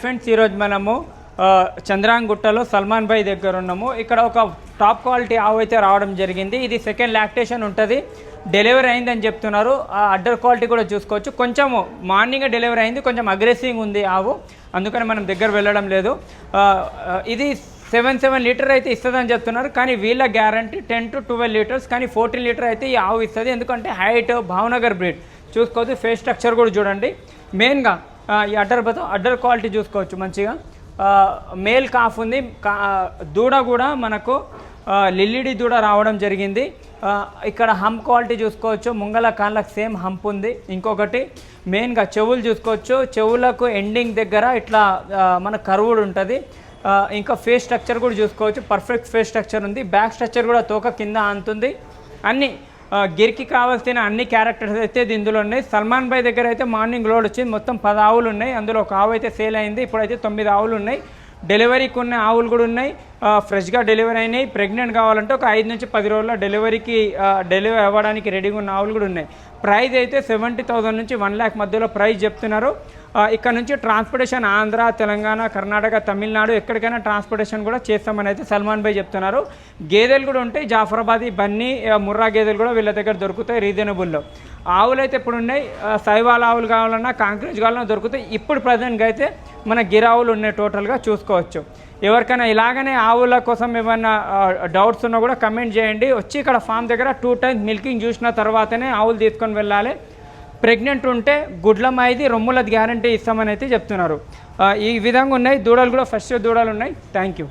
Friends ఈరోజు మనము చంద్రాంగుట్టలో సల్మాన్ భాయ్ దగ్గర ఉన్నాము. ఇక్కడ ఒక టాప్ క్వాలిటీ ఆవు అయితే రావడం జరిగింది. ఇది సెకండ్ లాక్టేషన్ ఉంటుంది. డెలివరీ అయిందని చెప్తున్నారు. ఆ అడ్డర్ క్వాలిటీ కూడా చూసుకోవచ్చు. కొంచెము మార్నింగ్ డెలివరీ అయింది. కొంచెం అగ్రెసివ్గా ఉంది ఆవు. అందుకని మనం దగ్గర వెళ్ళడం లేదు. ఇది సెవెన్ సెవెన్ లీటర్ అయితే ఇస్తుందని చెప్తున్నారు. కానీ వీళ్ళ guarantee ten to twelve litres. కానీ ఫోర్టీన్ లీటర్ అయితే ఈ ఆవు ఇస్తుంది. ఎందుకంటే హైట్ భావనగర్ బ్రీడ్. చూసుకోవచ్చు. ఫేస్ స్ట్రక్చర్ కూడా చూడండి. మెయిన్గా ఈ అడ్డర్ బతం అడ్డర్ క్వాలిటీ చూసుకోవచ్చు మంచిగా. మేల్ కాఫ్ ఉంది. కా దూడ కూడా మనకు ఆ, లిల్లిడి దూడ రావడం జరిగింది. ఇక్కడ హంప్ క్వాలిటీ చూసుకోవచ్చు. ముంగల కాళ్ళకు సేమ్ హంప్ ఉంది. ఇంకొకటి మెయిన్గా చెవులు చూసుకోవచ్చు. చెవులకు ఎండింగ్ దగ్గర ఇట్లా మన కరువుడు ఉంటుంది. ఇంకా ఫేస్ స్ట్రక్చర్ కూడా చూసుకోవచ్చు. పర్ఫెక్ట్ ఫేస్ స్ట్రక్చర్ ఉంది. బ్యాక్ స్ట్రక్చర్ కూడా తోక కింద అంతుంది. అన్నీ గిరికి కావాల్సిన అన్ని క్యారెక్టర్స్ అయితే ఇందులో ఉన్నాయి. సల్మాన్ భాయ్ దగ్గర అయితే మార్నింగ్ లోడ్ వచ్చింది. మొత్తం పది ఆవులు ఉన్నాయి. అందులో ఒక ఆవు అయితే సేల్ అయింది. ఇప్పుడైతే తొమ్మిది ఆవులు ఉన్నాయి. డెలివరీకి ఉన్న ఆవులు కూడా ఉన్నాయి. ఫ్రెష్గా డెలివరీ అయినాయి. ప్రెగ్నెంట్ కావాలంటే ఒక ఐదు నుంచి పది రోజుల్లో డెలివరీకి డెలివరీ అవ్వడానికి రెడీగా ఉన్న ఆవులు కూడా ఉన్నాయి. ప్రైజ్ అయితే సెవెంటీ థౌసండ్ నుంచి వన్ ల్యాక్ మధ్యలో ప్రైస్ చెప్తున్నారు. ఇక్కడ నుంచి ట్రాన్స్పోర్టేషన్ ఆంధ్ర తెలంగాణ కర్ణాటక తమిళనాడు ఎక్కడికైనా ట్రాన్స్పోర్టేషన్ కూడా చేస్తామని అయితే సల్మాన్ భాయ్ చెప్తున్నారు. గేదెలు కూడా ఉంటాయి. జాఫరాబాదీ బన్నీ ముర్రా గేదెలు కూడా వీళ్ళ దగ్గర దొరుకుతాయి రీజనబుల్లో. ఆవులైతే ఇప్పుడు ఉన్నాయి సైవాల ఆవులు కావాలన్నా కాంక్రీట్ కావాలన్నా దొరుకుతాయి. ఇప్పుడు ప్రజెంట్గా అయితే మన గిరావులు ఉన్నాయి టోటల్గా చూసుకోవచ్చు. ఎవరికైనా ఇలాగనే ఆవుల కోసం ఏమైనా డౌట్స్ ఉన్నా కూడా కమెంట్ చేయండి. వచ్చి ఇక్కడ ఫామ్ దగ్గర టూ టైమ్స్ మిల్కింగ్ చూసిన తర్వాతనే ఆవులు తీసుకొని వెళ్ళాలి. ప్రెగ్నెంట్ ఉంటే గుడ్లం ఐది రొమ్ములది గ్యారంటీ ఇస్తామని అయితే చెప్తున్నారు. ఈ విధంగా ఉన్నాయి. దూడలు కూడా ఫస్ట్ దూడలు ఉన్నాయి. Thank you.